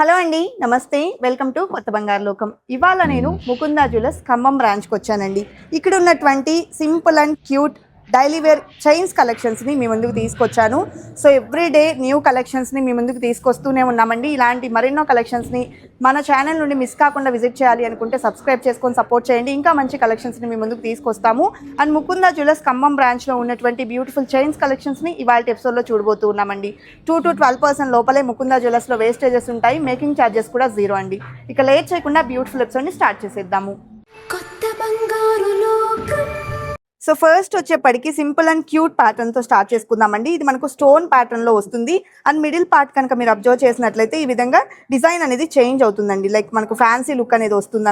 Hello అండి నమస్తే. Welcome to కొత్త బంగారు లోకం. ఇవాళ నేను ముకుందా జ్యువెలర్స్ ఖమ్మం బ్రాంచ్కి వచ్చానండి. ఇక్కడ ఉన్నటువంటి simple and cute daily wear chains కలెక్షన్స్ని మీ ముందుకు తీసుకొచ్చాను. సో ఎవ్రీ డే న్యూ కలెక్షన్స్ని మీ ముందుకు తీసుకొస్తూనే ఉన్నామండి. ఇలాంటి మరెన్నో కలెక్షన్స్ని మన ఛానల్ నుండి మిస్ కాకుండా విజిట్ చేయాలి అనుకుంటే సబ్స్క్రైబ్ చేసుకొని సపోర్ట్ చేయండి. ఇంకా మంచి కలెక్షన్స్ని మీ ముందుకు తీసుకొస్తాము. అండ్ ముకుంద జ్యువెలర్స్ ఖమ్మం బ్రాంచ్లో ఉన్నటువంటి బ్యూటిఫుల్ చైన్స్ కలెక్షన్స్ని ఇవాళ ఎపిసోడ్లో చూడబోతూ ఉన్నామండి. టూ టు ట్వెల్వ్ పర్సెంట్ లోపలే ముకుంద జ్యువెలర్స్లో వేస్టేజెస్ ఉంటాయి. మేకింగ్ ఛార్జెస్ కూడా జీరో అండి. ఇక లేట్ చేయకుండా బ్యూటిఫుల్ ఎపిసోడ్ని స్టార్ట్ చేసేద్దాము. కొత్త బంగారు లోకం సో ఫస్ట్ వచ్చేప్పటికి సింపుల్ అండ్ క్యూట్ ప్యాటర్న్తో స్టార్ట్ చేసుకుందామండి. ఇది మనకు స్టోన్ ప్యాటర్న్లో వస్తుంది. అండ్ మిడిల్ పార్ట్ కనుక మీరు అబ్జర్వ్ చేసినట్లయితే ఈ విధంగా డిజైన్ అనేది చేంజ్ అవుతుందండి. లైక్ మనకు ఫ్యాన్సీ లుక్ అనేది వస్తుంది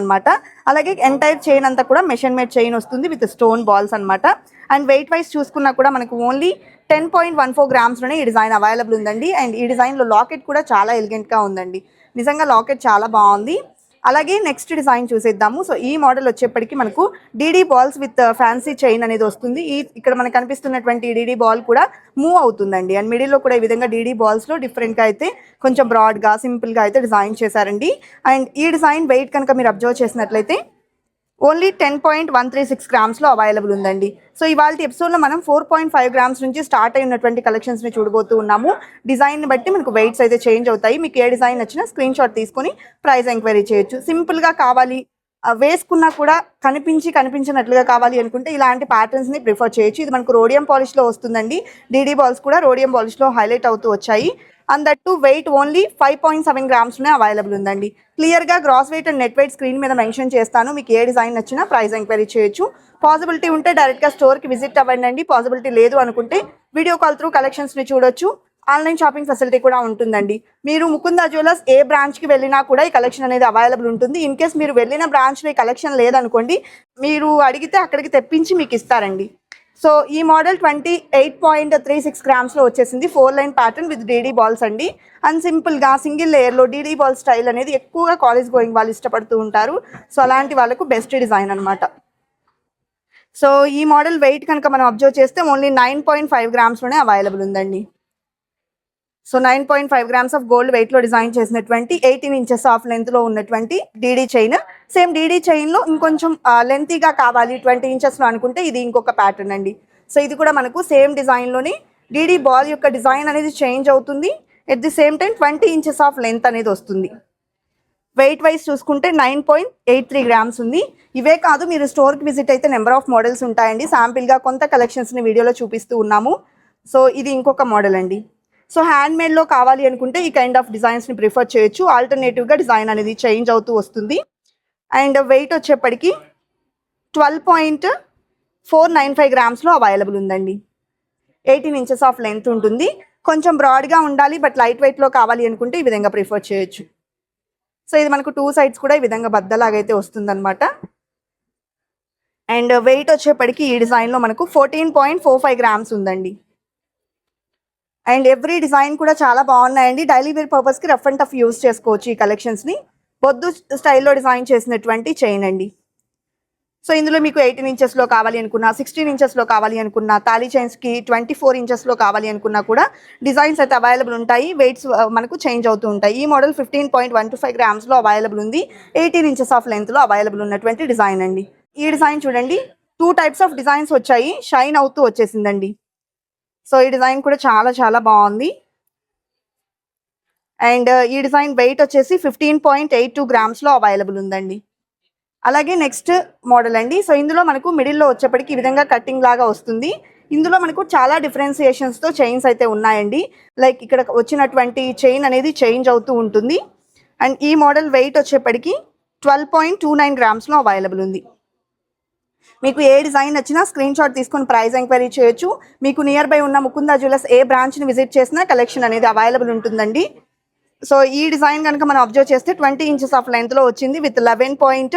అలాగే ఎంటైర్ చైన్ అంతా కూడా మెషర్మేట్ చైన్ వస్తుంది విత్ స్టోన్ బాల్స్ అన్నమాట. అండ్ వెయిట్ వైజ్ చూసుకున్నా కూడా మనకు only ten point one four గ్రామ్స్లోనే ఈ డిజైన్ అవైలబుల్ ఉందండి. అండ్ ఈ డిజైన్లో లాకెట్ కూడా చాలా ఎలిగెంట్గా ఉందండి. నిజంగా లాకెట్ చాలా బాగుంది. అలాగే నెక్స్ట్ డిజైన్ చూసేద్దాము. సో ఈ మోడల్ వచ్చేప్పటికి మనకు DD balls with fancy chain అనేది వస్తుంది. ఈ ఇక్కడ మనకు కనిపిస్తున్నటువంటి డీడీ బాల్ కూడా మూవ్ అవుతుందండి. అండ్ మిడిల్లో కూడా ఈ విధంగా డీడీ బాల్స్లో డిఫరెంట్గా అయితే కొంచెం బ్రాడ్గా సింపుల్గా అయితే డిజైన్ చేశారండి. అండ్ ఈ డిజైన్ వెయిట్ కనుక మీరు అబ్జర్వ్ చేసినట్లయితే only ten point one three six గ్రామ్స్లో available ఉందండి. సో ఇవాళ ఎపిసోడ్లో మనం ఫోర్ పాయింట్ ఫైవ్ గ్రామ్స్ నుంచి స్టార్ట్ అయి ఉన్నటువంటి కలెక్షన్స్ని చూడబోతూ ఉన్నాము. డిజైన్ని బట్టి మనకు వెయిట్స్ అయితే చేంజ్ అవుతాయి. మీకు ఏ డిజైన్ నచ్చినా స్క్రీన్ షాట్ తీసుకొని ప్రైస్ ఎంక్వైరీ చేయొచ్చు. సింపుల్గా కావాలి. వేసుకున్నా కూడా కనిపించి కనిపించినట్లుగా కావాలి అనుకుంటే ఇలాంటి ప్యాటర్న్స్ని ప్రిఫర్ చేయొచ్చు. ఇది మనకు రోడియం పాలిష్లో వస్తుందండి. డీడీ బాల్స్ కూడా రోడియం పాలిష్లో హైలైట్ అవుతూ వచ్చాయి. And that to weight only five point seven గ్రామ్స్లోనే available ఉందండి. క్లియర్గా gross weight and net weight screen మీద మెన్షన్ చేస్తాను. మీకు ఏ డిజైన్ నచ్చినా ప్రైస్ ఎంక్వైరీ చేయొచ్చు. పాసిబిలిటీ ఉంటే డైరెక్ట్గా స్టోర్కి విజిట్ అవ్వండి పాసిబిలిటీ లేదు అనుకుంటే వీడియో కాల్ త్రూ కలెక్షన్స్ని చూడొచ్చు. ఆన్లైన్ షాపింగ్ ఫెసిలిటీ కూడా ఉంటుందండి. మీరు ముకుందా జ్యువెలర్స్ ఏ బ్రాంచ్కి వెళ్ళినా కూడా ఈ కలెక్షన్ అనేది అవైలబుల్ ఉంటుంది. ఇన్ కేస్ మీరు వెళ్ళిన బ్రాంచ్లో ఈ కలెక్షన్ లేదనుకోండి మీరు అడిగితే అక్కడికి తెప్పించి మీకు ఇస్తారండి. సో ఈ model twenty eight point three six గ్రామ్స్లో వచ్చేసింది. Four line pattern with DD balls అండి. అండ్ సింపుల్గా సింగిల్ లేయర్లో డీడీ బాల్ స్టైల్ అనేది ఎక్కువగా కాలేజ్ గోయింగ్ వాళ్ళు ఇష్టపడుతూ ఉంటారు. సో అలాంటి వాళ్ళకు బెస్ట్ డిజైన్ అనమాట సో ఈ మోడల్ వెయిట్ కనుక మనం అబ్జర్వ్ చేస్తే ఓన్లీ నైన్ పాయింట్ ఫైవ్ గ్రామ్స్లోనే అవైలబుల్ ఉందండి. So nine point five grams of gold వెయిట్లో డిజైన్ చేసినటువంటి ఎయిటీన్ ఇంచెస్ ఆఫ్ లెంత్లో ఉన్నటువంటి డీడీ చైన్. సేమ్ డీడీ చైన్లో ఇంకొంచెం లెంతీగా కావాలి ట్వంటీ ఇంచెస్లో అనుకుంటే ఇది ఇంకొక ప్యాటర్న్ అండి. సో ఇది కూడా మనకు సేమ్ డిజైన్లోని డీడీ బాల్ యొక్క డిజైన్ అనేది చేంజ్ అవుతుంది. At the same time twenty inches of length అనేది వస్తుంది. వెయిట్ వైజ్ చూసుకుంటే nine point eight three grams ఉంది. ఇవే కాదు మీరు స్టోర్కి విజిట్ అయితే నెంబర్ ఆఫ్ మోడల్స్ ఉంటాయండి. శాంపిల్గా కొంత కలెక్షన్స్ని వీడియోలో చూపిస్తూ ఉన్నాము. సో ఇది ఇంకొక మోడల్ అండి. సో హ్యాండ్మేడ్లో కావాలి అనుకుంటే ఈ కైండ్ ఆఫ్ డిజైన్స్ని ప్రిఫర్ చేయొచ్చు. ఆల్టర్నేటివ్గా డిజైన్ అనేది చేంజ్ అవుతూ వస్తుంది. అండ్ వెయిట్ వచ్చేప్పటికి twelve point four nine five గ్రామ్స్లో available ఉందండి. ఎయిటీన్ ఇంచెస్ ఆఫ్ లెంత్ ఉంటుంది. కొంచెం బ్రాడ్గా ఉండాలి బట్ లైట్ వెయిట్లో కావాలి అనుకుంటే ఈ విధంగా ప్రిఫర్ చేయొచ్చు. సో ఇది మనకు టూ సైడ్స్ కూడా ఈ విధంగా బద్దలాగైతే వస్తుందన్నమాట. అండ్ వెయిట్ వచ్చేప్పటికి ఈ డిజైన్లో మనకు fourteen point four five grams ఉందండి. అండ్ ఎవ్రీ డిజైన్ కూడా చాలా బాగున్నాయండి. డైలీ వేర్ పర్పస్కి రఫ్ అండ్ టఫ్ యూజ్ చేసుకోవచ్చు ఈ కలెక్షన్స్ని బొద్దు స్టైల్లో డిజైన్ చేసినటువంటి చైన్ అండి. సో ఇందులో మీకు ఎయిటీన్ ఇంచెస్లో కావాలి అనుకున్నా సిక్స్టీన్ ఇంచెస్లో కావాలి అనుకున్నా తాళీ చైన్స్కి ట్వంటీ ఫోర్ ఇంచెస్లో కావాలి అనుకున్నా కూడా డిజైన్స్ అయితే అవైలబుల్ ఉంటాయి. వెయిట్స్ uh, మనకు చేంజ్ అవుతూ ఉంటాయి. ఈ model fifteen point one two five గ్రామ్స్లో available ఉంది. ఎయిటీన్ ఇంచెస్ ఆఫ్ లెంత్లో అవైలబుల్ ఉన్నటువంటి డిజైన్ అండి. ఈ డిజైన్ చూడండి. టూ టైప్స్ ఆఫ్ డిజైన్స్ వచ్చాయి. షైన్ అవుతూ వచ్చేసిందండి. సో ఈ డిజైన్ కూడా చాలా చాలా బాగుంది. అండ్ ఈ డిజైన్ వెయిట్ వచ్చేసి ఫిఫ్టీన్ పాయింట్ ఎయిట్ టూ గ్రామ్స్లో అవైలబుల్ ఉందండి. అలాగే నెక్స్ట్ మోడల్ అండి. సో ఇందులో మనకు మిడిల్లో వచ్చేప్పటికి ఈ విధంగా కట్టింగ్ లాగా వస్తుంది. ఇందులో మనకు చాలా డిఫరెన్సియేషన్స్తో చైన్స్ అయితే ఉన్నాయండి. లైక్ ఇక్కడ వచ్చినటువంటి చైన్ అనేది చేంజ్ అవుతూ ఉంటుంది. అండ్ ఈ మోడల్ వెయిట్ వచ్చేప్పటికి ట్వెల్వ్ పాయింట్ టూ నైన్ గ్రామ్స్లో అవైలబుల్ ఉంది. మీకు ఏ డిజైన్ నచ్చినా స్క్రీన్ షాట్ తీసుకొని ప్రైస్ ఎంక్వైరీ చేయొచ్చు. మీకు నియర్ బై ఉన్న ముకుందా జ్యువెలర్స్ ఏ బ్రాంచ్ని విజిట్ చేసినా కలెక్షన్ అనేది అవైలబుల్ ఉంటుందండి. సో ఈ డిజైన్ కనుక మనం అబ్జర్వ్ చేస్తే ట్వంటీ ఇంచెస్ ఆఫ్ లెంత్లో వచ్చింది with eleven point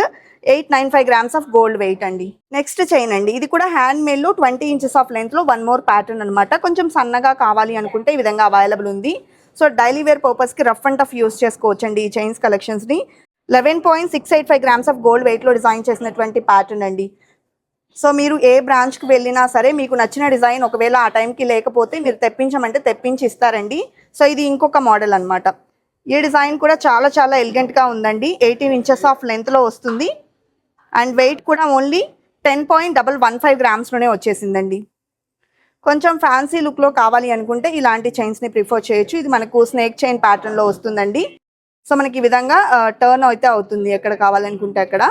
eight nine five grams of gold weight అండి. నెక్స్ట్ చైన్ అండి. ఇది కూడా హ్యాండ్ మేడ్లో ట్వంటీ ఇంచెస్ ఆఫ్ లెంత్లో వన్ మోర్ ప్యాటర్న్ అనమాట కొంచెం సన్నగా కావాలి అనుకుంటే ఈ విధంగా అవైలబుల్ ఉంది. సో డైలీ వేర్ పర్పస్కి రఫ్ అండ్ టఫ్ యూస్ చేసుకోవచ్చు అండి ఈ chains కలెక్షన్స్ని eleven point six eight five grams of gold వెయిట్లో డిజైన్ చేసినటువంటి ప్యాటర్న్ అండి. సో మీరు ఏ బ్రాంచ్కి వెళ్ళినా సరే మీకు నచ్చిన డిజైన్ ఒకవేళ ఆ టైంకి లేకపోతే మీరు తెప్పించమంటే తెప్పించి ఇస్తారండి సో ఇది ఇంకొక మోడల్ అన్నమాట. ఈ డిజైన్ కూడా చాలా చాలా ఎలిగెంట్గా ఉందండి. ఎయిటీన్ ఇంచెస్ ఆఫ్ లెంత్లో వస్తుంది. అండ్ వెయిట్ కూడా only ten point double one five గ్రామ్స్లోనే వచ్చేసిందండి. కొంచెం ఫ్యాన్సీ లుక్లో కావాలి అనుకుంటే ఇలాంటి చైన్స్ని ప్రిఫర్ చేయొచ్చు. ఇది మనకు స్నేక్ చైన్ ప్యాటర్న్లో వస్తుందండి. సో మనకి ఈ విధంగా uh, టర్న్ అయితే అవుతుంది ఎక్కడ కావాలనుకుంటే అక్కడ.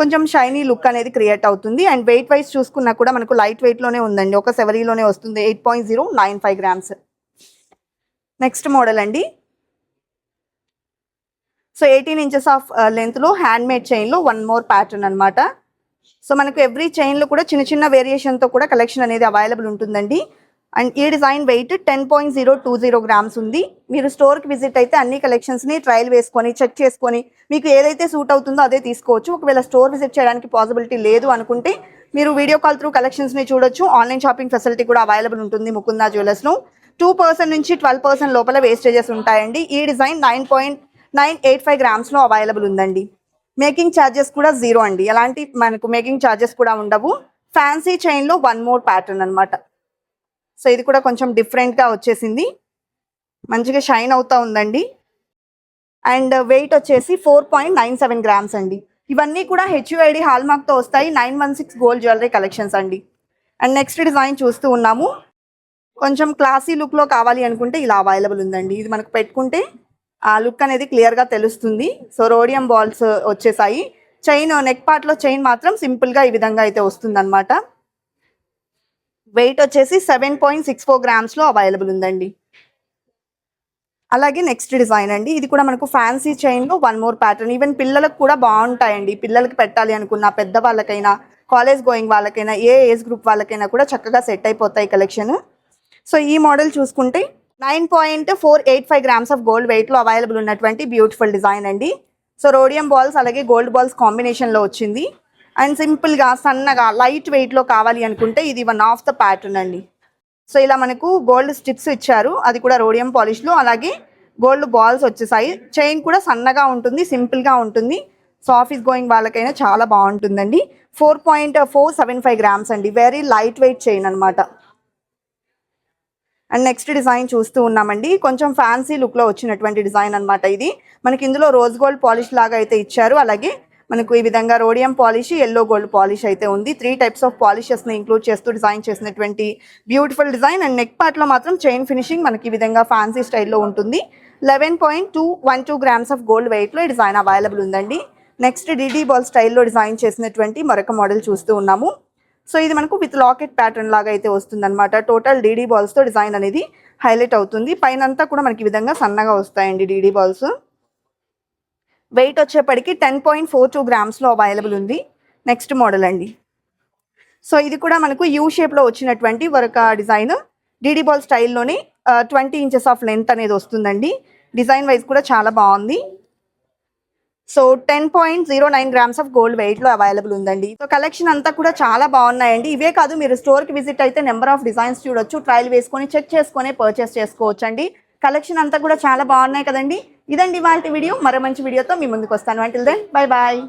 కొంచెం షైనీ లుక్ అనేది క్రియేట్ అవుతుంది. అండ్ వెయిట్ వైజ్ చూసుకున్నా కూడా మనకు లైట్ వెయిట్లోనే ఉందండి. ఒక సెవరీలోనే వస్తుంది. Eight point zero nine five grams next model అండి. సో ఎయిటీన్ ఇంచెస్ ఆఫ్ లెంత్లో హ్యాండ్ మేడ్ చైన్లో వన్ మోర్ ప్యాటర్న్ అనమాట సో మనకు ఎవ్రీ చైన్లో కూడా చిన్న చిన్న వేరియేషన్తో కూడా కలెక్షన్ అనేది అవైలబుల్ ఉంటుందండి. అండ్ ఈ design weight ten point zero two zero grams ఉంది. మీరు స్టోర్కి విజిట్ అయితే అన్ని కలెక్షన్స్ని ట్రయల్ వేసుకొని చెక్ చేసుకొని మీకు ఏదైతే సూట్ అవుతుందో అదే తీసుకోవచ్చు. ఒకవేళ స్టోర్ విజిట్ చేయడానికి పాసిబిలిటీ లేదు అనుకుంటే మీరు వీడియో కాల్ త్రూ కలెక్షన్స్ని చూడొచ్చు. ఆన్లైన్ షాపింగ్ ఫెసిలిటీ కూడా అవైలబుల్ ఉంటుంది ముకుందా జ్యువెలర్స్లో టూ పర్సెంట్ నుంచి ట్వెల్వ్ పర్సెంట్ లోపల వేస్టేజెస్ ఉంటాయండి. ఈ design nine point nine eight five grams available ఉందండి. మేకింగ్ ఛార్జెస్ కూడా జీరో అండి. ఎలాంటి మనకు మేకింగ్ ఛార్జెస్ కూడా ఉండవు. ఫ్యాన్సీ చైన్లో వన్ మోర్ ప్యాటర్న్ అనమాట సో ఇది కూడా కొంచెం డిఫరెంట్గా వచ్చేసింది. మంచిగా షైన్ అవుతూ ఉందండి. అండ్ వెయిట్ వచ్చేసి four point nine seven grams అండి. ఇవన్నీ కూడా హెచ్యుఐడి హాల్మార్క్తో వస్తాయి. Nine one six gold jewellery collections అండి. అండ్ నెక్స్ట్ డిజైన్ చూస్తూ ఉన్నాము. కొంచెం క్లాసీ లుక్లో కావాలి అనుకుంటే ఇలా అవైలబుల్ ఉందండి. ఇది మనకు పెట్టుకుంటే ఆ లుక్ అనేది క్లియర్గా తెలుస్తుంది. సో రోడియం బాల్స్ వచ్చేసాయి. చైన్ నెక్ పార్ట్లో చైన్ మాత్రం సింపుల్గా ఈ విధంగా అయితే వస్తుంది వెయిట్ వచ్చేసి సెవెన్ పాయింట్ సిక్స్ ఫోర్ గ్రామ్స్లో అవైలబుల్ ఉందండి. అలాగే నెక్స్ట్ డిజైన్ అండి. ఇది కూడా మనకు ఫ్యాన్సీ చైన్లో వన్ మోర్ ప్యాటర్న్ ఈవెన్ పిల్లలకు కూడా బాగుంటాయండి. పిల్లలకి పెట్టాలి అనుకున్న పెద్ద వాళ్ళకైనా కాలేజ్ గోయింగ్ వాళ్ళకైనా ఏ ఏజ్ గ్రూప్ వాళ్ళకైనా కూడా చక్కగా సెట్ అయిపోతాయి కలెక్షన్ సో ఈ మోడల్ చూసుకుంటే nine point four eight five grams of gold వెయిట్లో అవైలబుల్ ఉన్నటువంటి బ్యూటిఫుల్ డిజైన్ అండి. సో రోడియం బాల్స్ అలాగే గోల్డ్ బాల్స్ కాంబినేషన్లో వచ్చింది. అండ్ సింపుల్గా సన్నగా లైట్ వెయిట్లో కావాలి అనుకుంటే ఇది వన్ ఆఫ్ ద ప్యాటర్న్ అండి. సో ఇలా మనకు గోల్డ్ స్టిప్స్ ఇచ్చారు. అది కూడా రోడియం పాలిష్లో అలాగే గోల్డ్ బాల్స్ వచ్చేసాయి. చైన్ కూడా సన్నగా ఉంటుంది సింపుల్గా ఉంటుంది. సో ఆఫీస్ గోయింగ్ వాళ్ళకైనా చాలా బాగుంటుందండి. Four point four seven five grams అండి. వెరీ లైట్ వెయిట్ చైన్ అనమాట అండ్ నెక్స్ట్ డిజైన్ చూస్తూ ఉన్నామండి. కొంచెం ఫ్యాన్సీ లుక్లో వచ్చినటువంటి డిజైన్ అన్నమాట ఇది. మనకి ఇందులో రోజ్ గోల్డ్ పాలిష్ లాగా అయితే ఇచ్చారు. అలాగే మనకు ఈ విధంగా rhodium polish yellow gold polish అయితే ఉంది. త్రీ టైప్స్ ఆఫ్ పాలిషెస్ని ఇంక్లూడ్ చేస్తూ డిజైన్ చేసినటువంటి బ్యూటిఫుల్ డిజైన్ అండ్ నెక్ పార్ట్లో మాత్రం చైన్ ఫినిషింగ్ మనకి ఈ విధంగా ఫ్యాన్సీ స్టైల్లో ఉంటుంది. Eleven point two one two grams of gold వెయిట్లో ఈ డిజైన్ అవైలబుల్ ఉందండి. నెక్స్ట్ డిడి బాల్ స్టైల్లో డిజైన్ చేసినటువంటి మరొక మోడల్ చూస్తూ ఉన్నాము. సో ఇది మనకు విత్ లాకెట్ ప్యాటర్న్ లాగా అయితే వస్తుందన్నమాట. టోటల్ డీడీ బాల్స్తో డిజైన్ అనేది హైలైట్ అవుతుంది. పైన అంతా కూడా మనకి ఈ విధంగా సన్నగా వస్తాయండి డీడీ బాల్స్ వెయిట్ వచ్చేప్పటికి టెన్ పాయింట్ ఫోర్ టూ గ్రామ్స్లో అవైలబుల్ ఉంది. నెక్స్ట్ మోడల్ అండి. సో ఇది కూడా మనకు యూ షేప్లో వచ్చినటువంటి ఒక డిజైన్ డీడీ బాల్ స్టైల్లోనే ట్వంటీ ఇంచెస్ ఆఫ్ లెంత్ అనేది వస్తుందండి. డిజైన్ వైజ్ కూడా చాలా బాగుంది. So ten point zero nine grams of gold వెయిట్లో అవైలబుల్ ఉందండి. సో కలెక్షన్ అంతా కూడా చాలా బాగున్నాయండి. ఇవే కాదు మీరు స్టోర్కి విజిట్ అయితే నెంబర్ ఆఫ్ డిజైన్స్ చూడొచ్చు ట్రయల్ వేసుకొని చెక్ చేసుకొని పర్చేస్ చేసుకోవచ్చండి. కలెక్షన్ అంతా కూడా చాలా బాగున్నాయి కదండి. ఇదండి వాళ్ళ వీడియో. మరో మంచి వీడియోతో మీ ముందుకు వస్తాను. Until then bye bye